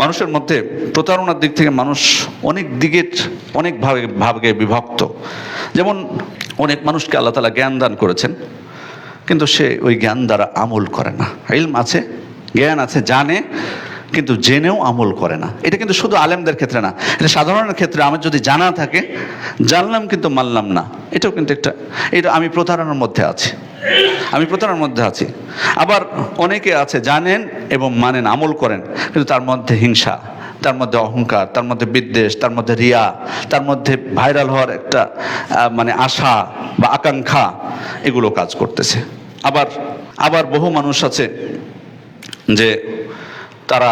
মানুষের মধ্যে প্রতারণার দিক থেকে মানুষ অনেক দিকের, অনেক ভাবে ভাগে বিভক্ত। যেমন অনেক মানুষকে আল্লাহ তালা জ্ঞান দান করেছেন, কিন্তু সে ওই জ্ঞান দ্বারা আমল করে না। ইলম আছে, জ্ঞান আছে, জানে, কিন্তু জেনেও আমল করে না। এটা কিন্তু শুধু আলেমদের ক্ষেত্রে না, এটা সাধারণের ক্ষেত্রে আমার যদি জানা থাকে, জানলাম কিন্তু মানলাম না। এটাও কিন্তু একটা, এটা আমি প্রতারণার মধ্যে আছি। আমি প্রতারণার মধ্যে আছি। আবার অনেকে আছে, জানেন এবং মানেন, আমল করেন, কিন্তু তার মধ্যে হিংসা, তার মধ্যে অহংকার, তার মধ্যে বিদ্বেষ, তার মধ্যে রিয়া, তার মধ্যে ভাইরাল হওয়ার একটা মানে আশা বা আকাঙ্ক্ষা, এগুলো কাজ করতেছে। আবার আবার বহু মানুষ আছে যে তারা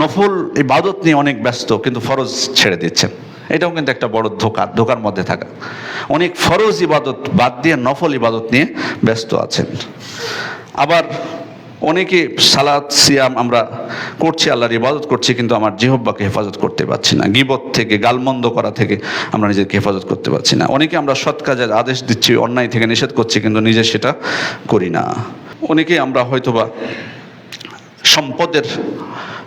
নফল, ইবাদত নিয়ে অনেক ব্যস্ত, কিন্তু ফরজ ছেড়ে দিচ্ছেন। এটাও কিন্তু একটা বড় ধোকা, ধোকার মধ্যে থাকা। অনেক ফরজ ইবাদত বাদ দিয়ে, নফল ইবাদত নিয়ে ব্যস্ত আছেন। আবার অনেকে সালাদ সিয়াম আমরা করছি, আল্লাহর ইবাদত করছি, কিন্তু আমার জিহব্বাকে হেফাজত করতে পারছি না। গিবত থেকে, গালমন্দ করা থেকে আমরা নিজেকে হেফাজত করতে পারছি না। অনেকে আমরা সৎ কাজের আদেশ দিচ্ছি, অন্যায় থেকে নিষেধ করছি, কিন্তু নিজে সেটা করি না। অনেকে আমরা হয়তোবা সম্পদের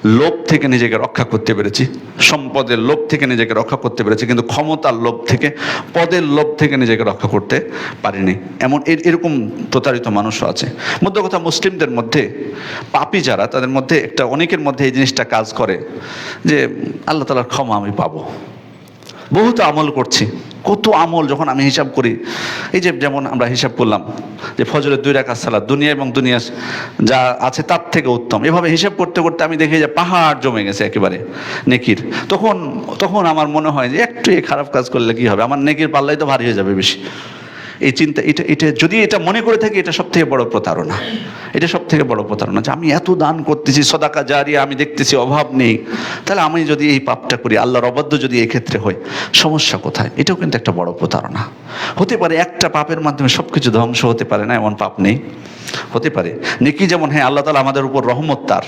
লোভ থেকে নিজেকে রক্ষা করতে পেরেছি। সম্পদের লোভ থেকে নিজেকে রক্ষা করতে পেরেছি, কিন্তু ক্ষমতার লোভ থেকে, পদের লোভ থেকে নিজেকে রক্ষা করতে পারিনি। এমন এর- এরকম প্রতারিত মানুষও আছে। মধ্য কথা মুসলিমদের মধ্যে, পাপি যারা, তাদের মধ্যে একটা, অনেকের মধ্যে এই জিনিসটা কাজ করে যে, আল্লাহ তালার ক্ষমা আমি পাবো। বহুত আমল করছি। কত আমল যখন আমি হিসাব করি, এই যে যেমন আমরা হিসাব করলাম যে ফজরের দুই রাকাত সালাদ দুনিয়া এবং দুনিয়া যা আছে তার থেকে উত্তম। এভাবে হিসেব করতে করতে আমি দেখি যে পাহাড় জমে গেছে একেবারে, নেকির। তখন তখন আমার মনে হয় যে একটু খারাপ কাজ করলে কি হবে? আমার নেকির পাল্লাই তো ভারী হয়ে যাবে বেশি। এই চিন্তা, এটা এটা, যদি এটা মনে করে থাকি, এটা সব থেকে বড় প্রতারণা। এটা সব থেকে বড় প্রতারণা যে আমি এত দান করতেছি, সদাকা জারিয়া, আমি দেখতেছি অভাব নেই। তাহলে আমি যদি এই পাপটা করি, আল্লাহর অবাধ্য যদি এই ক্ষেত্রে হয়, সমস্যা কোথায়? এটাও কিন্তু একটা বড় প্রতারণা। হতে পারে একটা পাপের মাধ্যমে সব কিছু ধ্বংস হতে পারে না, এমন পাপ নেই। হতে পারে। নেকি যেমন হ্যাঁ আল্লাহ তালা আমাদের উপর রহমত তার।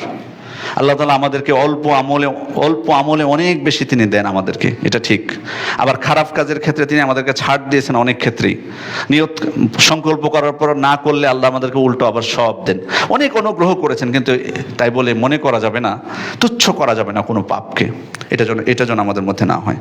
আল্লাহ তালা আমাদেরকে অল্প আমলে অল্প আমলে অনেক বেশি তিনি দেন আমাদেরকে, এটা ঠিক। আবার খারাপ কাজের ক্ষেত্রে তিনি আমাদেরকে ছাড় দিয়েছেন অনেক ক্ষেত্রেই। নিয়ত, সংকল্প করার পর না করলে আল্লাহ আমাদেরকে উল্টো আবার সব দেন। অনেক অনুগ্রহ করেছেন, কিন্তু তাই বলে মনে করা যাবে না, তুচ্ছ করা যাবে না কোনো পাপকে। এটা যেন এটা যেন আমাদের মধ্যে না হয়।